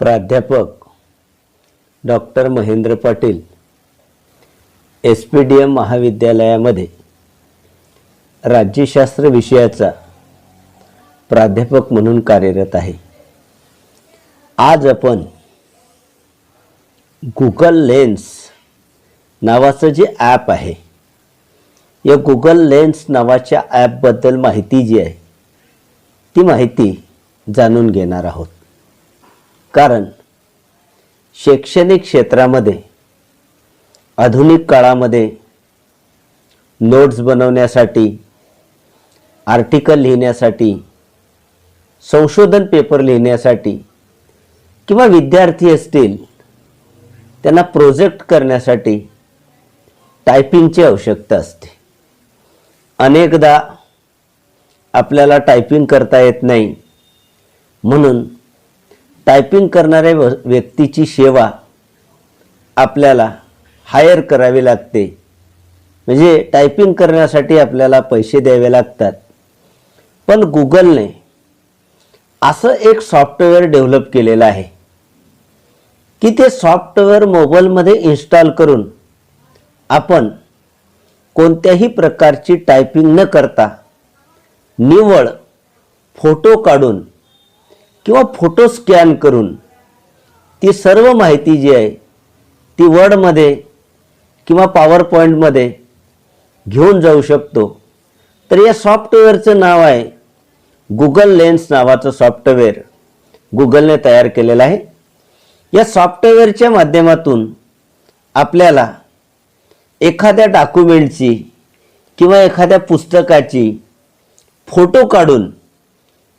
प्राध्यापक doctor Mahendra Patil S P D M महाविद्यालयामध्ये राज्यशास्त्र विषयाचा प्राध्यापक म्हणून कार्यरत आहे. आज आपण गुगल लेन्स नावाचं जे ॲप आहे या गुगल लेन्स नावाच्या ॲपबद्दल माहिती जी आहे ती माहिती जाणून घेणार आहोत. कारण शैक्षणिक क्षेत्रामध्ये आधुनिक काळामध्ये नोट्स बनवण्यासाठी आर्टिकल लिहिण्यासाठी संशोधन पेपर लिहिण्यासाठी किंवा विद्यार्थी असतील त्यांना प्रोजेक्ट करण्यासाठी टायपिंगची आवश्यकता असते. अनेकदा आपल्याला टायपिंग करता येत नाही म्हणून टायपिंग करणाऱ्या व- व्यक्तीची सेवा आपल्याला हायर करावी लागते. म्हणजे टायपिंग करण्यासाठी आपल्याला पैसे द्यावे लागतात. पण गुगलने असं एक सॉफ्टवेअर डेव्हलप केलेलं आहे की ते सॉफ्टवेअर मोबाईलमध्ये इन्स्टॉल करून आपण कोणत्याही प्रकारची टायपिंग न करता निव्वळ फोटो काढून किंवा फोटो स्कॅन करून ती सर्व माहिती जी आहे ती वर्डमध्ये किंवा पॉवर पॉईंटमध्ये घेऊन जाऊ शकतो. तर या सॉफ्टवेअरचं नाव आहे गुगल लेन्स नावाचं सॉफ्टवेअर. गुगलने तयार केलेलं आहे. या सॉफ्टवेअरच्या माध्यमातून आपल्याला एखाद्या डॉक्युमेंटची किंवा एखाद्या पुस्तकाची फोटो काढून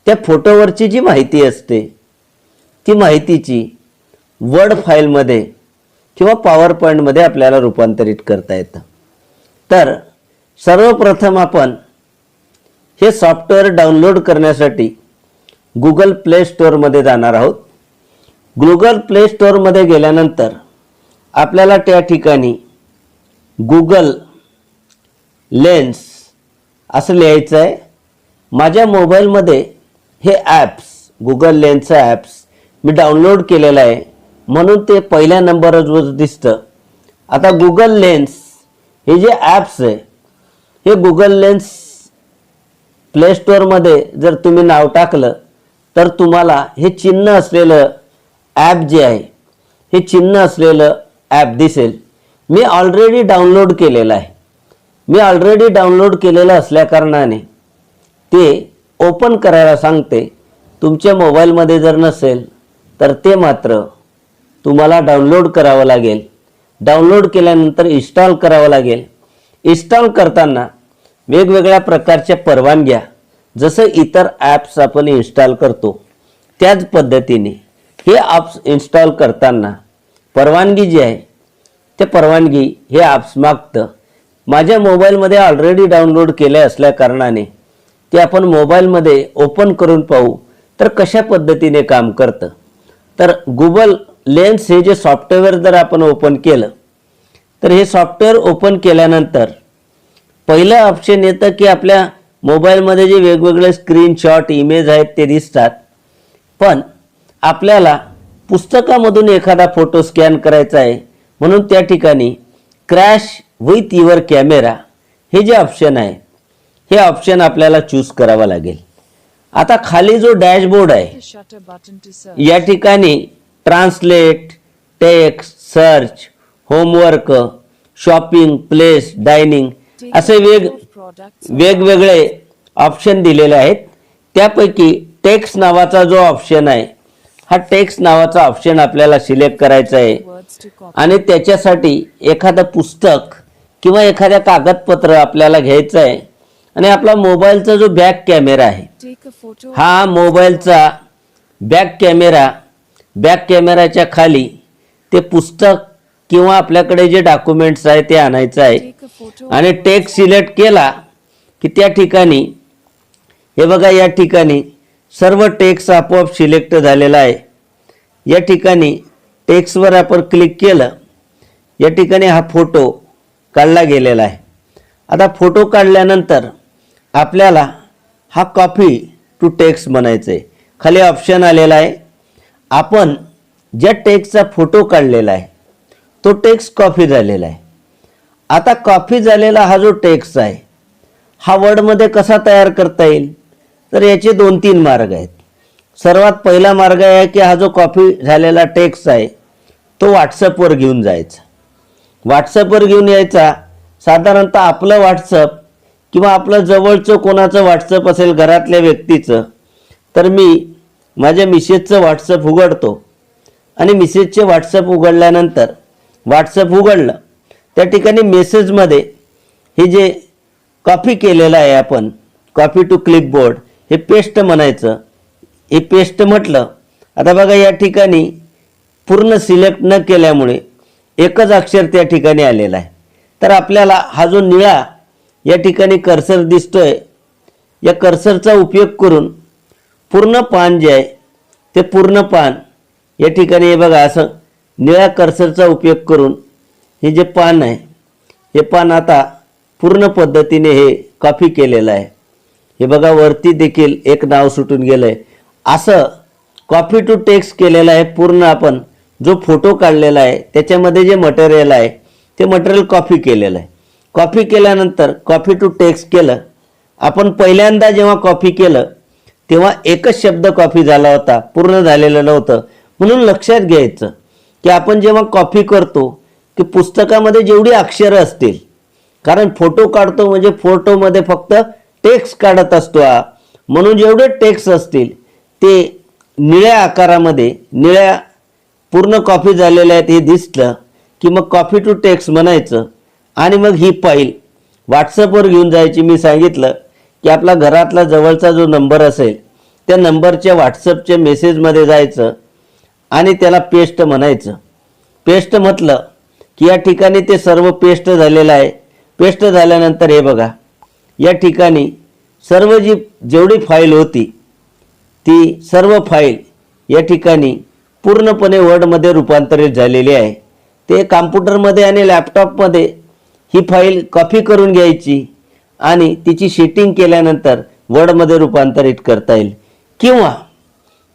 त्या फोटोवरची जी माहिती असते ती माहितीची वर्ड फाईलमध्ये किंवा पॉवर पॉईंटमध्ये आपल्याला रूपांतरित करता येतं. तर सर्वप्रथम आपण हे सॉफ्टवेअर डाउनलोड करण्यासाठी गुगल प्ले स्टोअरमध्ये जाणार आहोत. गुगल प्ले स्टोअरमध्ये गेल्यानंतर आपल्याला त्या ठिकाणी गुगल लेन्स असं लिहायचं आहे. माझ्या मोबाईलमध्ये हे ॲप्स गुगल लेन्सचं ॲप्स मी डाउनलोड केलेलं आहे. म्हणून ते पहिल्या नंबरवर दिसतं. आता गुगल लेन्स हे जे ॲप्स आहे हे गुगल लेन्स प्ले स्टोअरमध्ये जर तुम्ही नाव टाकलं तर तुम्हाला हे चिन्ह असलेलं ॲप जे आहे हे चिन्ह असलेलं ॲप दिसेल. मी ऑलरेडी डाउनलोड केलेलं आहे. मी ऑलरेडी डाउनलोड केलेलं असल्याकारणाने ते ओपन करायला सांगते तुमच्या मोबाईलमध्ये जर नसेल तर ते मात्र तुम्हाला डाउनलोड करावं लागेल. डाउनलोड केल्यानंतर इन्स्टॉल करावं लागेल. इन्स्टॉल करताना वेगवेगळ्या प्रकारच्या परवानग्या जसं इतर ॲप्स आपण इन्स्टॉल करतो त्याच पद्धतीने हे ॲप्स इन्स्टॉल करताना परवानगी जी आहे ते परवानगी हे ॲप्स मागतं. माझ्या मोबाईलमध्ये ऑलरेडी डाउनलोड केले असल्या कारणाने ते आपण मोबाईलमध्ये ओपन करून पाहू तर कशा पद्धतीने काम करतं. तर गुगल लेन्स हे जे सॉफ्टवेअर जर आपण ओपन केलं तर हे सॉफ्टवेअर ओपन केल्यानंतर पहिलं ऑप्शन येतं की आपल्या मोबाईलमध्ये जे वेगवेगळे स्क्रीनशॉट इमेज आहेत ते दिसतात. पण आपल्याला पुस्तकामधून एखादा फोटो स्कॅन करायचा आहे म्हणून त्या ठिकाणी क्रॅश विथ युअर कॅमेरा हे जे ऑप्शन आहे हे ऑप्शन आपल्याला चूज करावं लागेल आता खाली जो डॅशबोर्ड आहे. या ठिकाणी translate text search homework shopping place dining असे वेग. वेगवेगळे ऑप्शन दिलेले आहेत त्यापैकी टेक्स्ट नावाचा जो ऑप्शन आहे हा टेक्स्ट नावाचा ऑप्शन आपल्याला सिलेक्ट करायचा आहे. आणि त्याच्यासाठी एखादं पुस्तक किंवा एखाद्या कागदपत्र आपल्याला घ्यायचं आहे आणि आपला मोबाईलचा जो बॅक कॅमेरा आहे. हा मोबाईलचा बॅक कॅमेरा बॅक कॅमेराच्या खाली ते पुस्तक किंवा आपल्याकडे जे डॉक्युमेंट्स आहे ते आणायचं आहे. आणि टेक्स्ट सिलेक्ट केला की त्या ठिकाणी हे बघा या ठिकाणी सर्व टेक्स्ट आपोआप सिलेक्ट झालेला आहे या ठिकाणी टेक्स्टवर आपण क्लिक केलं या ठिकाणी हा फोटो काढला गेलेला आहे आता फोटो काढल्यानंतर आपल्याला हा कॉपी टू टेक्स्ट म्हणायचं आहे खाली ऑप्शन आलेला आहे. आपण ज्या टेक्स्टचा फोटो काढलेला आहे तो टेक्स्ट कॉपी झालेला आहे. आता कॉपी झालेला हा जो टेक्स्ट आहे हा वर्डमध्ये कसा तयार करता येईल? तर याचे दोन तीन मार्ग आहेत. सर्वात पहिला मार्ग आहे की हा जो कॉपी झालेला टेक्स्ट आहे तो व्हॉट्सअपवर घेऊन जायचा. व्हॉट्सअपवर घेऊन यायचा. साधारणतः आपलं व्हॉट्सअप किंवा आपलं जवळचं कोणाचं व्हॉट्सअप असेल घरातल्या व्यक्तीचं तर मी माझ्या मिसेसचं व्हॉट्सअप उघडतो. आणि मिसेसचे व्हॉट्सअप उघडल्यानंतर व्हॉट्सअप उघडलं त्या ठिकाणी मेसेजमध्ये हे जे कॉपी केलेलं आहे आपण कॉपी टू क्लिपबोर्ड हे पेस्ट म्हणायचं. हे पेस्ट म्हटलं आता बघा या ठिकाणी पूर्ण सिलेक्ट न केल्यामुळे एकच अक्षर त्या ठिकाणी आलेलं आहे. तर आपल्याला हा जो निळा या ठिकाणी कर्सर दिसतोय. या कर्सरचा उपयोग करून पूर्ण पान जे आहे ते पूर्ण पान या ठिकाणी हे बघा असं निळ्या कर्सरचा उपयोग करून हे जे पान आहे हे पान आता पूर्ण पद्धतीने हे कॉपी केलेलं आहे. हे बघा वरती देखील एक नाव सुटून गेलं आहे असं कॉपी टू टेक्स्ट केलेलं आहे पूर्ण आपण जो फोटो काढलेला आहे त्याच्यामध्ये जे मटेरियल आहे ते मटेरियल कॉपी केलेलं आहे. कॉफी केल्यानंतर कॉफी टू टेक्स्ट केलं. आपण पहिल्यांदा जेव्हा कॉपी केलं तेव्हा एकच शब्द कॉफी झाला होता पूर्ण झालेलं नव्हतं. म्हणून लक्षात घ्यायचं की आपण जेव्हा कॉपी करतो की पुस्तकामध्ये जेवढी अक्षरं असतील कारण फोटो काढतो म्हणजे फोटोमध्ये फक्त टेक्स्ट काढत असतो म्हणून जेवढे टेक्स्ट असतील ते निळ्या आकारामध्ये निळ्या पूर्ण कॉपी झालेल्या आहेत हे दिसलं की मग कॉफी टू टेक्स्ट म्हणायचं. आणि मग ही फाईल व्हॉट्सअपवर घेऊन जायची मी सांगितलं की आपला घरातला जवळचा जो नंबर असेल त्या नंबरच्या व्हॉट्सअपच्या मेसेजमध्ये जायचं आणि त्याला पेस्ट म्हणायचं. पेस्ट म्हटलं की या ठिकाणी ते सर्व पेस्ट झालेलं आहे. पेस्ट झाल्यानंतर हे बघा या ठिकाणी सर्व जी जेवढी फाईल होती ती सर्व फाईल या ठिकाणी पूर्णपणे वर्डमध्ये रूपांतरित झालेली आहे. ते कॉम्प्युटरमध्ये आणि लॅपटॉपमध्ये ही फाईल कॉपी करून घ्यायची आणि तिची शेटिंग केल्यानंतर वर्डमध्ये रूपांतरित करता येईल. किंवा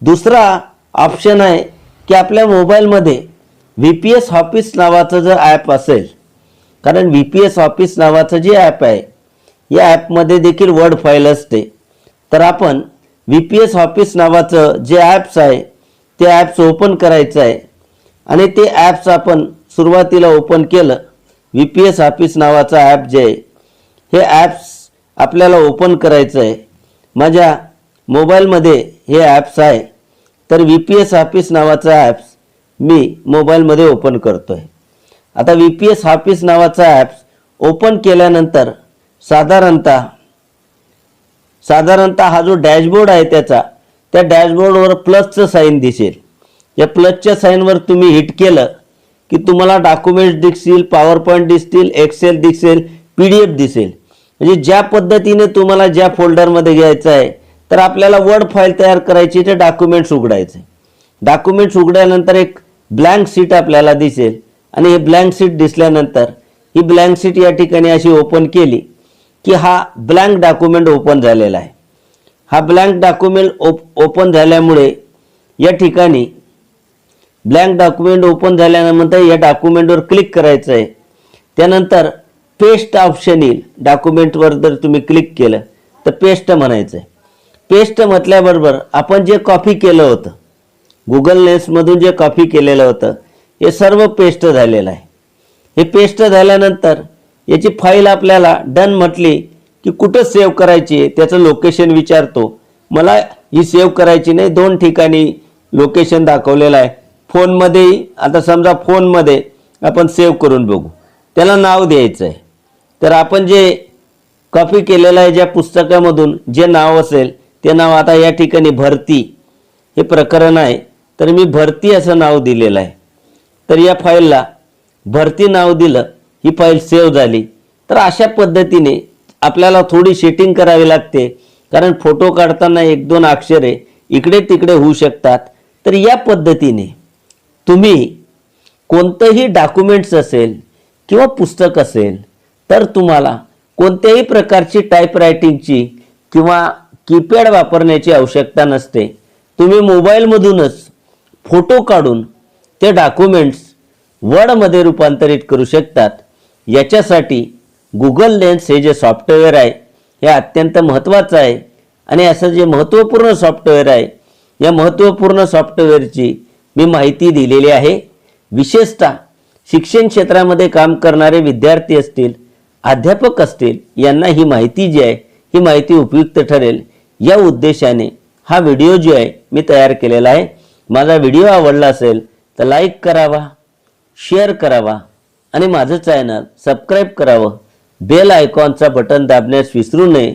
दुसरा ऑप्शन आहे की आपल्या मोबाईलमध्ये व्ही पी एस ऑफिस नावाचं जर ॲप असेल कारण व्ही पी एस ऑफिस नावाचं जे ॲप आहे या ॲपमध्ये देखील वर्ड फाईल असते. तर आपण व्ही पी एस ऑफिस नावाचं जे ॲप्स आहे ते ॲप्स ओपन करायचं आहे. आणि ते ॲप्स आपण सुरुवातीला ओपन केलं व्ही पी एस ऑफिस नावाचं ॲप जे आहे हे ॲप्स आपल्याला ओपन करायचं आहे माझ्या मोबाईलमध्ये हे ॲप्स आहे. तर व्ही पी एस ऑफिस नावाचं ॲप्स मी मोबाईलमध्ये ओपन करतो आहे आता व्ही पी एस ऑफिस नावाचा ॲप्स ओपन केल्यानंतर साधारणतः साधारणतः हा जो डॅशबोर्ड आहे त्याचा त्या डॅशबोर्डवर प्लसचं साईन दिसेल. या प्लसच्या साईनवर तुम्ही हिट केलं की तुम्हाला डॉक्युमेंट्स दिसतील पॉवर पॉईंट दिसतील एक्सेल दिसेल पी डी एफ दिसेल. म्हणजे ज्या पद्धतीने तुम्हाला ज्या फोल्डरमध्ये घ्यायचं आहे तर आपल्याला वर्ड फाईल तयार करायची ते डॉक्युमेंट्स उघडायचे. डॉक्युमेंट्स उघडल्यानंतर एक ब्लँक सीट आपल्याला दिसेल. आणि हे ब्लँक सीट दिसल्यानंतर ही ब्लँक सीट या ठिकाणी अशी ओपन केली की हा ब्लँक डॉक्युमेंट ओपन झालेला आहे. हा ब्लँक डॉक्युमेंट ओप ओपन झाल्यामुळे या ठिकाणी ब्लँक डॉक्युमेंट ओपन झाल्यानंतर या डॉक्युमेंटवर क्लिक करायचं आहे त्यानंतर पेस्ट ऑप्शन येईल. डॉक्युमेंटवर जर तुम्ही क्लिक केलं तर पेस्ट म्हणायचं आहे पेस्ट म्हटल्याबरोबर आपण जे कॉपी केलं होतं गुगल लेन्समधून जे कॉपी केलेलं होतं हे सर्व पेस्ट झालेलं आहे. हे पेस्ट झाल्यानंतर याची फाईल आपल्याला डन म्हटली की कुठं सेव्ह करायची आहे त्याचं लोकेशन विचारतो. मला ही सेव्ह करायची नाही दोन ठिकाणी लोकेशन दाखवलेलं आहे. फोनमध्येही आता समजा फोनमध्ये आपण सेव्ह करून बघू. त्याला नाव द्यायचं आहे तर आपण जे कॉपी केलेलं आहे ज्या पुस्तकामधून जे नाव असेल ते नाव आता या ठिकाणी भरती हे प्रकरण आहे. तर मी भरती असं नाव दिलेलं आहे. तर या फाईलला भरती नाव दिलं ही फाईल सेव्ह झाली. तर अशा पद्धतीने आपल्याला थोडी शेटिंग करावी लागते. कारण फोटो काढताना एक दोन अक्षरे इकडे तिकडे होऊ शकतात. तर या पद्धतीने तुम्ही कोणतंही डॉक्युमेंट्स असेल किंवा पुस्तक असेल तर तुम्हाला कोणत्याही प्रकारची टाईपरायटिंगची किंवा कीपॅड वापरण्याची आवश्यकता नसते. तुम्ही मोबाईलमधूनच फोटो काढून ते डॉक्युमेंट्स वर्डमध्ये रूपांतरित करू शकतात. याच्यासाठी गुगल लेन्स हे जे सॉफ्टवेअर आहे हे अत्यंत महत्त्वाचं आहे. आणि असं जे महत्त्वपूर्ण सॉफ्टवेअर आहे या महत्त्वपूर्ण सॉफ्टवेअरची मी माहिती दिलेली आहे. विशेषतः शिक्षण क्षेत्रामध्ये काम करणारे विद्यार्थी असतील अध्यापक असतील यांना ही माहिती जी आहे ही माहिती उपयुक्त ठरेल. या उद्देशाने हा व्हिडिओ जो आहे मी तयार केलेला आहे. माझा व्हिडिओ आवडला असेल तर लाईक करावा शेअर करावा आणि माझं चॅनल सबस्क्राईब करावं. बेल आयकॉनचा बटन दाबण्यास विसरू नये.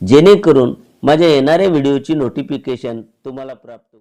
जेणेकरून माझ्या येणाऱ्या व्हिडिओची नोटिफिकेशन तुम्हाला प्राप्त